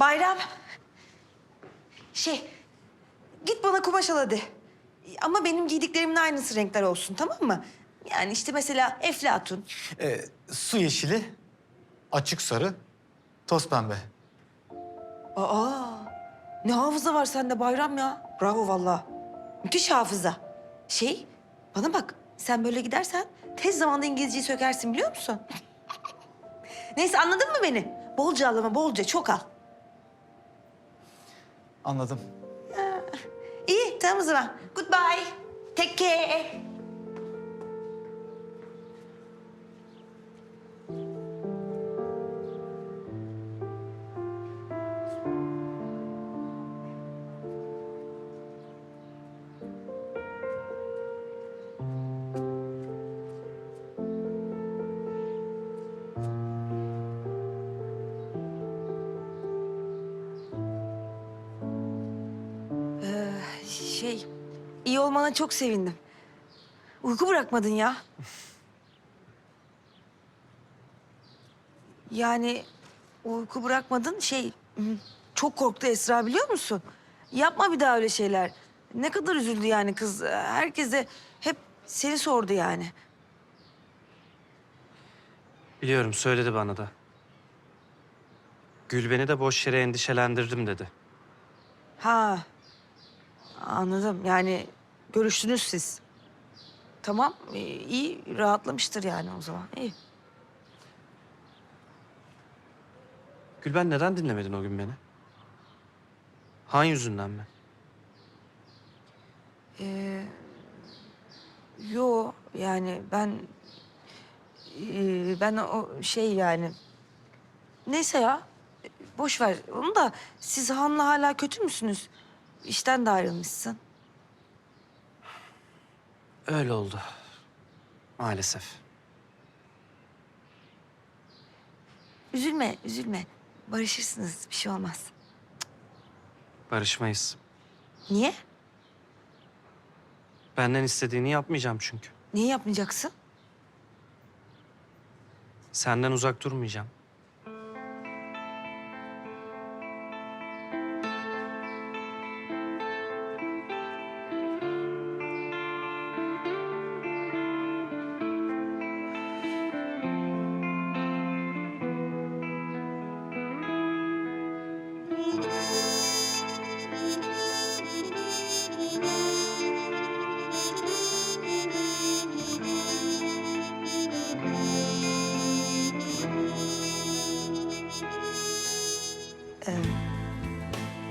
Bayram. Şey, git bana kumaş al hadi. Ama benim giydiklerimin aynısı renkler olsun tamam mı? Yani işte mesela eflatun. Ee, su yeşili, açık sarı, toz pembe. Aa, ne hafıza var sende Bayram ya. Bravo vallahi. Müthiş hafıza. Şey, bana bak. Sen böyle gidersen tez zamanda İngilizceyi sökersin biliyor musun? Neyse anladın mı beni? Bolca al ama bolca, çok al. Anladım. İyi, tamam o zaman. Goodbye. Take care. İyi olmana çok sevindim. Uyku bırakmadın ya. Yani uyku bırakmadın şey... Çok korktu Esra biliyor musun? Yapma bir daha öyle şeyler. Ne kadar üzüldü yani kız. Herkese hep seni sordu yani. Biliyorum söyledi bana da. Gül beni de boş yere endişelendirdim dedi. Ha. Anladım. Yani görüştünüz siz. Tamam. ee, iyi rahatlamıştır yani o zaman. İyi. Gülben neden dinlemedin o gün beni? Han yüzünden mi? Ee, yo yani ben ee, ben o şey yani neyse ya boş ver onu da siz Han'la hala kötü müsünüz? İşten de ayrılmışsın. Öyle oldu. Maalesef. Üzülme üzülme barışırsınız bir şey olmaz. Barışmayız. Niye? Benden istediğini yapmayacağım çünkü. Niye yapmayacaksın? Senden uzak durmayacağım.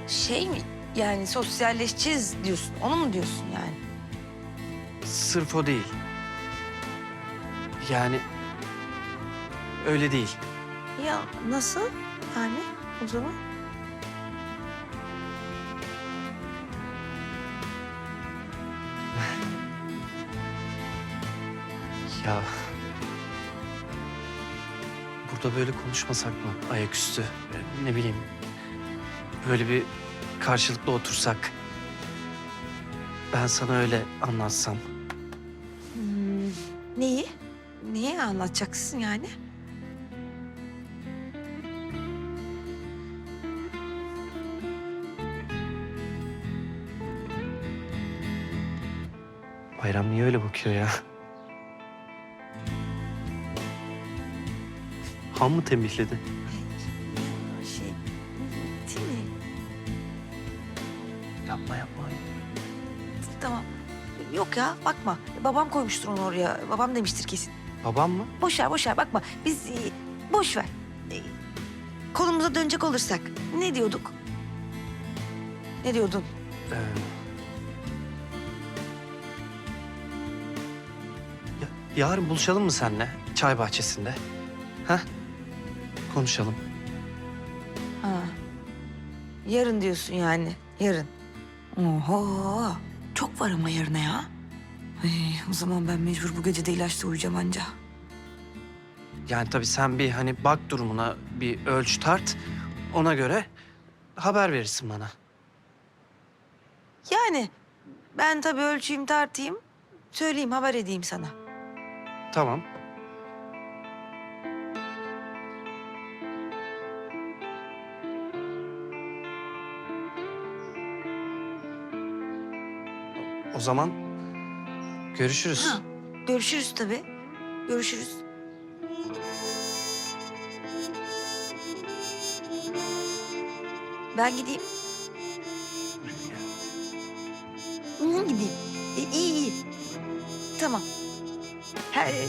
Şey mi yani sosyalleşeceğiz diyorsun onu mu diyorsun yani? Sırf o değil. Yani öyle değil. Ya nasıl yani o zaman? Ya burada böyle konuşmasak mı ayaküstü? Ee, Ne bileyim böyle bir karşılıklı otursak. Ben sana öyle anlatsam. Hmm, neyi? Neyi anlatacaksın yani? Bayram niye öyle bakıyor ya? Han mı tembihledi? Yapma yapma. Tamam. Yok ya bakma. Babam koymuştur onu oraya. Babam demiştir kesin. Babam mı? Boş ver boş ver bakma. Biz e, boş ver. E, konumuza dönecek olursak ne diyorduk? Ne diyordun? Ee... Ya, yarın buluşalım mı seninle? Çay bahçesinde. Ha? Konuşalım. Ha. Yarın diyorsun yani. Yarın. Oho. Çok var ama yarına ya. Ay, o zaman ben mecbur bu gece de ilaçla uyuyacağım anca. Yani tabii sen bir hani bak durumuna bir ölç tart. Ona göre haber verirsin bana. Yani ben tabii ölçeyim tartayım. Söyleyeyim haber edeyim sana. Tamam. O zaman görüşürüz. Ha, görüşürüz tabii. Görüşürüz. Ben gideyim. Hı, gideyim. E, iyi iyi. Tamam. E,